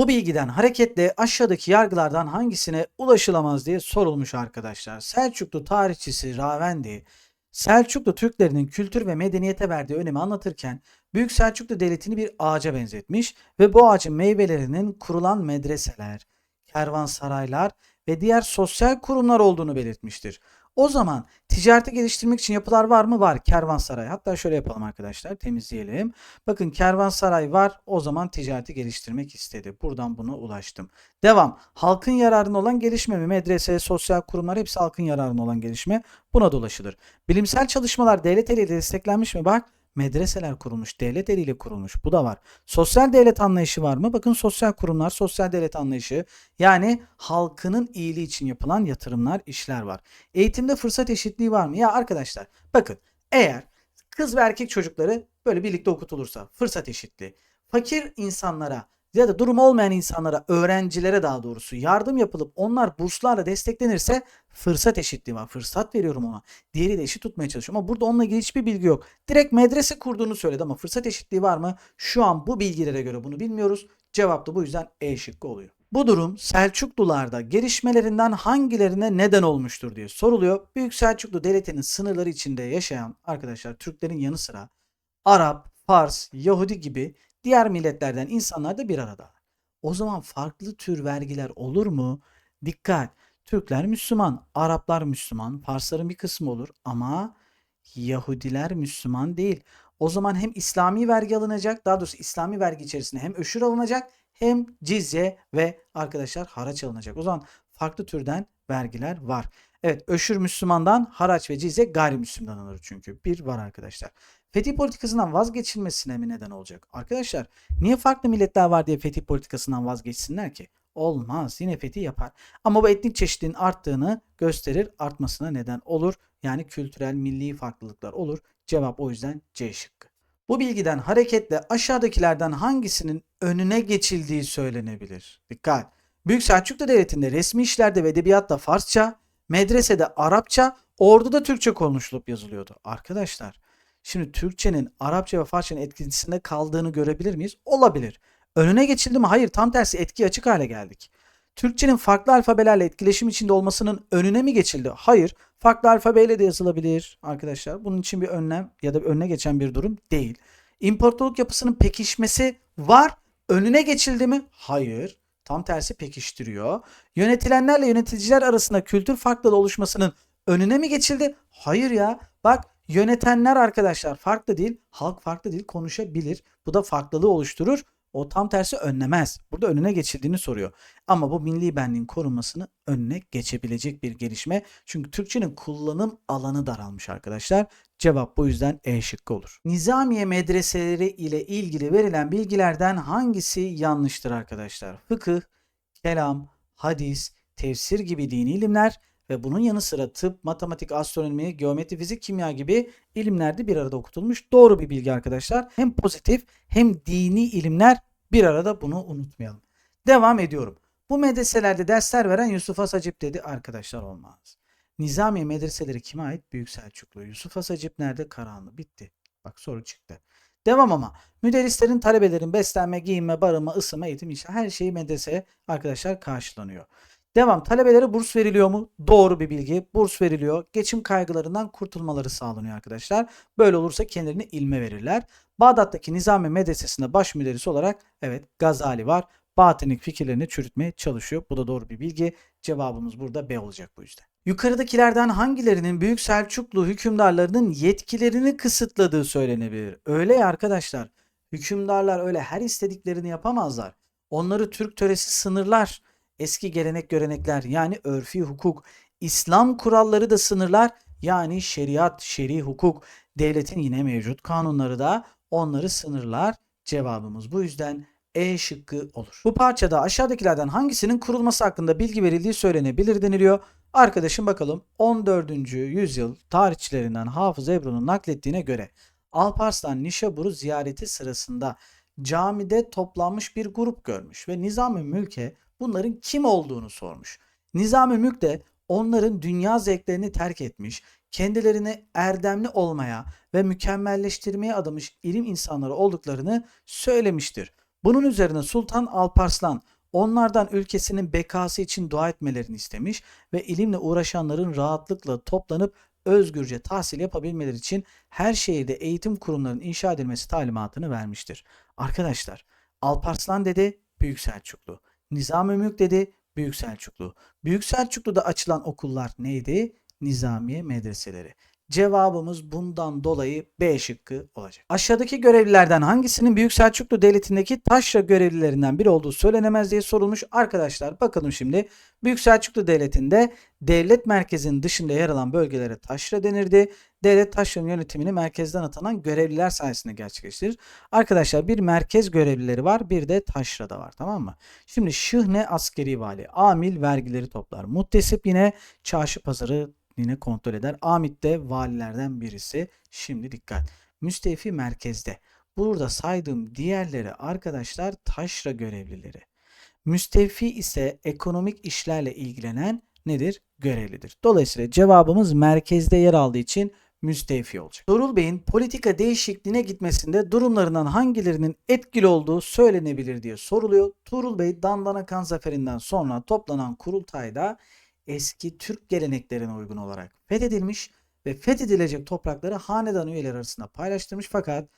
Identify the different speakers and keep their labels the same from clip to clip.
Speaker 1: Bu bilgiden hareketle aşağıdaki yargılardan hangisine ulaşılamaz diye sorulmuş arkadaşlar. Selçuklu tarihçisi Ravendi, Selçuklu Türklerinin kültür ve medeniyete verdiği önemi anlatırken Büyük Selçuklu Devleti'ni bir ağaca benzetmiş ve bu ağacın meyvelerinin kurulan medreseler, kervansaraylar ve diğer sosyal kurumlar olduğunu belirtmiştir. O zaman ticareti geliştirmek için yapılar var mı? Var. Kervansaray. Hatta şöyle yapalım arkadaşlar. Temizleyelim. Bakın kervansaray var. O zaman ticareti geliştirmek istedi. Buradan buna ulaştım. Devam. Halkın yararına olan gelişme mi? Medrese, sosyal kurumlar hepsi halkın yararına olan gelişme. Buna da ulaşılır. Bilimsel çalışmalar devlet eliyle desteklenmiş mi? Bak medreseler kurulmuş, devlet eliyle kurulmuş. Bu da var. Sosyal devlet anlayışı var mı? Bakın sosyal kurumlar, sosyal devlet anlayışı. Yani halkının iyiliği için yapılan yatırımlar, işler var. Eğitimde fırsat eşitliği var mı? Ya arkadaşlar bakın eğer kız ve erkek çocukları böyle birlikte okutulursa fırsat eşitliği. Fakir insanlara ya da durum olmayan insanlara, öğrencilere daha doğrusu yardım yapılıp onlar burslarla desteklenirse fırsat eşitliği var. Fırsat veriyorum ona. Diğeri de eşit tutmaya çalışıyorum ama burada onunla ilgili hiçbir bilgi yok. Direkt medrese kurduğunu söyledi ama fırsat eşitliği var mı? Şu an bu bilgilere göre bunu bilmiyoruz. Cevap da bu yüzden E şıkkı oluyor. Bu durum Selçuklularda gelişmelerinden hangilerine neden olmuştur diye soruluyor. Büyük Selçuklu Devleti'nin sınırları içinde yaşayan arkadaşlar Türklerin yanı sıra Arap, Fars, Yahudi gibi diğer milletlerden insanlar da bir arada. O zaman farklı tür vergiler olur mu? Dikkat! Türkler Müslüman, Araplar Müslüman, Farsların bir kısmı olur ama Yahudiler Müslüman değil. O zaman hem İslami vergi alınacak, daha doğrusu İslami vergi içerisinde hem öşür alınacak hem cizye ve arkadaşlar haraç alınacak. O zaman farklı türden vergiler var. Evet öşür Müslümandan haraç ve cizye gayrimüslimden alınır çünkü. Bir var arkadaşlar. Fetih politikasından vazgeçilmesine mi neden olacak? Arkadaşlar niye farklı milletler var diye fetih politikasından vazgeçsinler ki? Olmaz. Yine fetih yapar. Ama bu etnik çeşitliliğin arttığını gösterir. Artmasına neden olur. Yani kültürel, milli farklılıklar olur. Cevap o yüzden C şıkkı. Bu bilgiden hareketle aşağıdakilerden hangisinin önüne geçildiği söylenebilir. Dikkat! Büyük Selçuklu Devleti'nde resmi işlerde ve edebiyatta Farsça, medresede Arapça, orduda Türkçe konuşulup yazılıyordu. Arkadaşlar, şimdi Türkçenin Arapça ve Farsçanın etkisinde kaldığını görebilir miyiz? Olabilir. Önüne geçildi mi? Hayır, tam tersi etki açık hale geldik. Türkçenin farklı alfabelerle etkileşim içinde olmasının önüne mi geçildi? Hayır. Farklı alfabeyle de yazılabilir arkadaşlar. Bunun için bir önlem ya da önüne geçen bir durum değil. İmparatorluk yapısının pekişmesi var. Önüne geçildi mi? Hayır. Tam tersi pekiştiriyor. Yönetilenlerle yöneticiler arasında kültür farklılığı oluşmasının önüne mi geçildi? Hayır ya. Bak yönetenler arkadaşlar farklı değil, halk farklı değil konuşabilir. Bu da farklılığı oluşturur. O tam tersi önlemez. Burada önüne geçildiğini soruyor. Ama bu milli benliğin korunmasını önüne geçebilecek bir gelişme. Çünkü Türkçenin kullanım alanı daralmış arkadaşlar. Cevap bu yüzden E şıkkı olur. Nizamiye medreseleri ile ilgili verilen bilgilerden hangisi yanlıştır arkadaşlar? Fıkıh, kelam, hadis, tefsir gibi dini ilimler ve bunun yanı sıra tıp, matematik, astronomi, geometri, fizik, kimya gibi ilimlerde bir arada okutulmuş. Doğru bir bilgi arkadaşlar. Hem pozitif hem dini ilimler bir arada bunu unutmayalım. Devam ediyorum. Bu medreselerde dersler veren Yusuf Asacip dedi arkadaşlar olmaz. Nizamiye medreseleri kime ait? Büyük Selçuklu. Yusuf Asacip nerede? Karahanlı. Bitti. Bak soru çıktı. Devam ama. Müderrislerin, talebelerin beslenme, giyinme, barınma, ısınma, eğitim, işe her şeyi medrese arkadaşlar karşılanıyor. Devam. Talebelere burs veriliyor mu? Doğru bir bilgi. Burs veriliyor. Geçim kaygılarından kurtulmaları sağlanıyor arkadaşlar. Böyle olursa kendilerine ilme verirler. Bağdat'taki Nizami Medresesi'nde baş müderris olarak evet Gazali var. Batınik fikirlerini çürütmeye çalışıyor. Bu da doğru bir bilgi. Cevabımız burada B olacak bu yüzden. Yukarıdakilerden hangilerinin Büyük Selçuklu hükümdarlarının yetkilerini kısıtladığı söylenebilir? Öyle ya arkadaşlar. Hükümdarlar öyle her istediklerini yapamazlar. Onları Türk töresi sınırlar. Eski gelenek görenekler yani örfi hukuk, İslam kuralları da sınırlar yani şeriat, şer'i hukuk, devletin yine mevcut kanunları da onları sınırlar. Cevabımız bu yüzden E şıkkı olur. Bu parçada aşağıdakilerden hangisinin kurulması hakkında bilgi verildiği söylenebilir deniliyor. Arkadaşım bakalım 14. yüzyıl tarihçilerinden Hafız Ebru'nun naklettiğine göre Alparslan Nişabur'u ziyareti sırasında camide toplanmış bir grup görmüş ve Nizam-ı Mülk'e bunların kim olduğunu sormuş. Nizam-ı Mülk de onların dünya zevklerini terk etmiş, kendilerini erdemli olmaya ve mükemmelleştirmeye adamış ilim insanları olduklarını söylemiştir. Bunun üzerine Sultan Alparslan onlardan ülkesinin bekası için dua etmelerini istemiş ve ilimle uğraşanların rahatlıkla toplanıp özgürce tahsil yapabilmeleri için her şehirde eğitim kurumlarının inşa edilmesi talimatını vermiştir. Arkadaşlar Alparslan dedi Büyük Selçuklu. Nizami Mülk dedi Büyük Selçuklu. Büyük Selçuklu'da açılan okullar neydi? Nizamiye medreseleri. Cevabımız bundan dolayı B şıkkı olacak. Aşağıdaki görevlilerden hangisinin Büyük Selçuklu Devleti'ndeki taşra görevlilerinden biri olduğu söylenemez diye sorulmuş. Arkadaşlar bakalım şimdi Büyük Selçuklu Devleti'nde devlet merkezinin dışında yer alan bölgelere taşra denirdi. Devlet taşranın yönetimini merkezden atanan görevliler sayesinde gerçekleştirir. Arkadaşlar bir merkez görevlileri var bir de taşrada var tamam mı? Şimdi şıhne askeri vali, amil vergileri toplar. Muhtesip yine çarşı pazarı yine kontrol eder. Amit de valilerden birisi. Şimdi dikkat. Müstefi merkezde. Burada saydığım diğerleri arkadaşlar taşra görevlileri. Müstefi ise ekonomik işlerle ilgilenen nedir? Görevlidir. Dolayısıyla cevabımız merkezde yer aldığı için müstefi olacak. Dorul Bey'in politika değişikliğine gitmesinde durumlarından hangilerinin etkili olduğu söylenebilir diye soruluyor. Tuğrul Bey Dandana Kan Zaferi'nden sonra toplanan kurultayda eski Türk geleneklerine uygun olarak fethedilmiş ve fethedilecek toprakları hanedan üyeleri arasında paylaştırmış fakat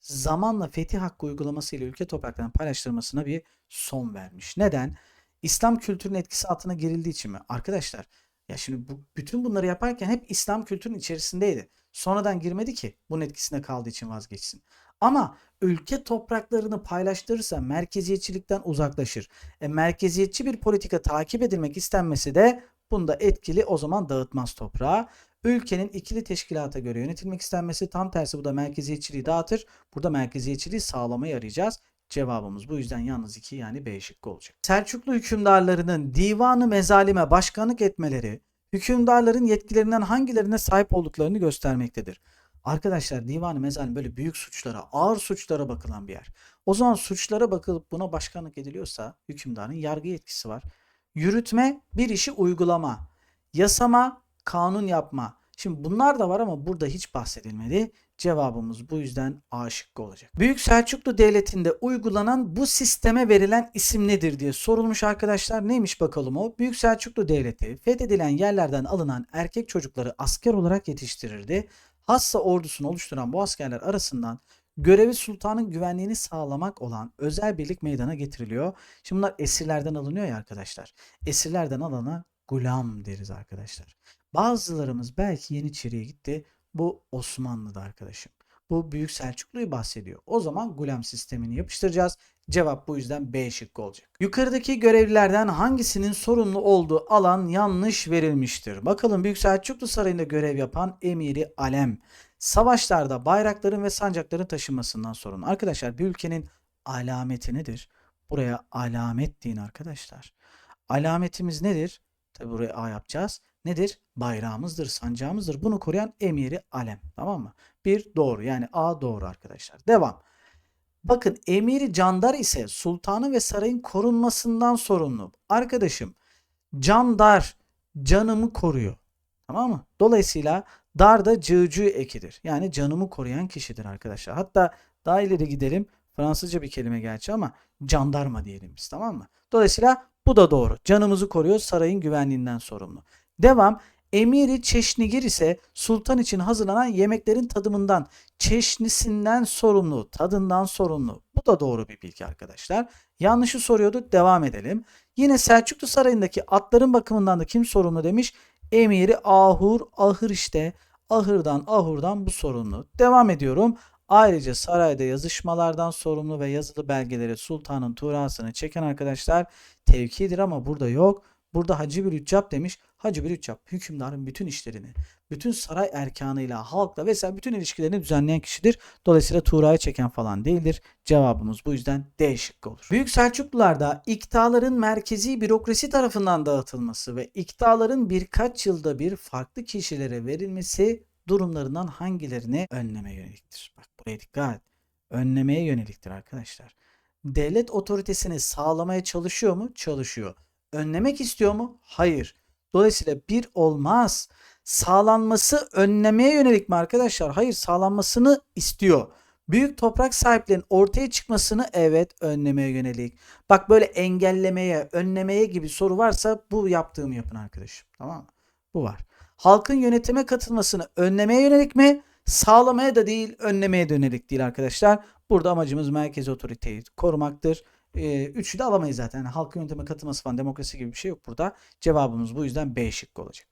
Speaker 1: zamanla fetih hakkı uygulaması ile ülke topraklarının paylaştırmasına bir son vermiş. Neden? İslam kültürünün etkisi altına girildiği için mi? Arkadaşlar ya şimdi bu, bütün bunları yaparken hep İslam kültürünün içerisindeydi. Sonradan girmedi ki bunun etkisinde kaldığı için vazgeçsin. Ama ülke topraklarını paylaştırırsa merkeziyetçilikten uzaklaşır. E, merkeziyetçi bir politika takip edilmek istenmesi de bunda etkili o zaman dağıtmaz toprağı. Ülkenin ikili teşkilata göre yönetilmek istenmesi tam tersi bu da merkeziyetçiliği dağıtır. Burada merkeziyetçiliği sağlamaya arayacağız. Cevabımız bu yüzden yalnız 2 yani B şıkkı olacak. Selçuklu hükümdarlarının divanı mezalime başkanlık etmeleri hükümdarların yetkilerinden hangilerine sahip olduklarını göstermektedir. Arkadaşlar divanı mezalim böyle büyük suçlara, ağır suçlara bakılan bir yer. O zaman suçlara bakılıp buna başkanlık ediliyorsa hükümdarın yargı yetkisi var. Yürütme bir işi uygulama. Yasama kanun yapma. Şimdi bunlar da var ama burada hiç bahsedilmedi. Cevabımız bu yüzden A şıkkı olacak. Büyük Selçuklu Devleti'nde uygulanan bu sisteme verilen isim nedir diye sorulmuş arkadaşlar. Neymiş bakalım o? Büyük Selçuklu Devleti fethedilen yerlerden alınan erkek çocukları asker olarak yetiştirirdi. Hassa ordusunu oluşturan bu askerler arasından görevi sultanın güvenliğini sağlamak olan özel birlik meydana getiriliyor. Şimdi bunlar esirlerden alınıyor ya arkadaşlar. Esirlerden alana gulam deriz arkadaşlar. Bazılarımız belki Yeniçeri'ye gitti. Bu Osmanlı'da arkadaşım. Bu Büyük Selçuklu'yu bahsediyor. O zaman gulam sistemini yapıştıracağız. Cevap bu yüzden B şıkkı olacak. Yukarıdaki görevlilerden hangisinin sorumlu olduğu alan yanlış verilmiştir? Bakalım Büyük Selçuklu Sarayı'nda görev yapan Emiri Alem. Savaşlarda bayrakların ve sancakların taşınmasından sorumlu. Arkadaşlar bir ülkenin alameti nedir? Buraya alamet deyin arkadaşlar. Alametimiz nedir? Tabi buraya A yapacağız. Nedir? Bayrağımızdır, sancağımızdır. Bunu koruyan emiri alem. Tamam mı? Bir doğru. Yani A doğru arkadaşlar. Devam. Bakın emiri candar ise sultanın ve sarayın korunmasından sorumlu. Arkadaşım candar canımı koruyor. Tamam mı? Dolayısıyla dar da cığcı ekidir. Yani canımı koruyan kişidir arkadaşlar. Hatta daha ileri gidelim. Fransızca bir kelime gerçi ama jandarma diyelim biz tamam mı? Dolayısıyla bu da doğru. Canımızı koruyor sarayın güvenliğinden sorumlu. Devam. Emiri Çeşnigir ise sultan için hazırlanan yemeklerin tadımından, çeşnisinden sorumlu, tadından sorumlu. Bu da doğru bir bilgi arkadaşlar. Yanlışı soruyordu. Devam edelim. Yine Selçuklu Sarayı'ndaki atların bakımından da kim sorumlu demiş? Emiri Ahur, ahır işte. Ahırdan, ahurdan bu sorumlu. Devam ediyorum. Ayrıca sarayda yazışmalardan sorumlu ve yazılı belgeleri sultanın tuğrasını çeken arkadaşlar tevkidir ama burada yok. Burada Hacı bir Hüccap demiş. Hacı Hüccap hükümdarın bütün işlerini, bütün saray erkanıyla, halkla vesaire bütün ilişkilerini düzenleyen kişidir. Dolayısıyla Tuğra'yı çeken falan değildir. Cevabımız bu yüzden D şıkkı olur. Büyük Selçuklularda iktidarların merkezi bürokrasi tarafından dağıtılması ve iktidarların birkaç yılda bir farklı kişilere verilmesi durumlarından hangilerini önlemeye yöneliktir? Bak buraya dikkat. Önlemeye yöneliktir arkadaşlar. Devlet otoritesini sağlamaya çalışıyor mu? Çalışıyor. Önlemek istiyor mu? Hayır. Dolayısıyla bir olmaz. Sağlanması önlemeye yönelik mi arkadaşlar? Hayır sağlanmasını istiyor. Büyük toprak sahiplerinin ortaya çıkmasını evet önlemeye yönelik. Bak böyle engellemeye, önlemeye gibi soru varsa bu yaptığımı yapın arkadaşım. Tamam mı? Bu var. Halkın yönetime katılmasını önlemeye yönelik mi? Sağlamaya da değil, önlemeye yönelik değil arkadaşlar. Burada amacımız merkezi otoriteyi korumaktır. Ee, üçü de alamayız zaten. Yani halkın yönetime katılması falan demokrasi gibi bir şey yok burada. Cevabımız bu yüzden B şıkkı olacak.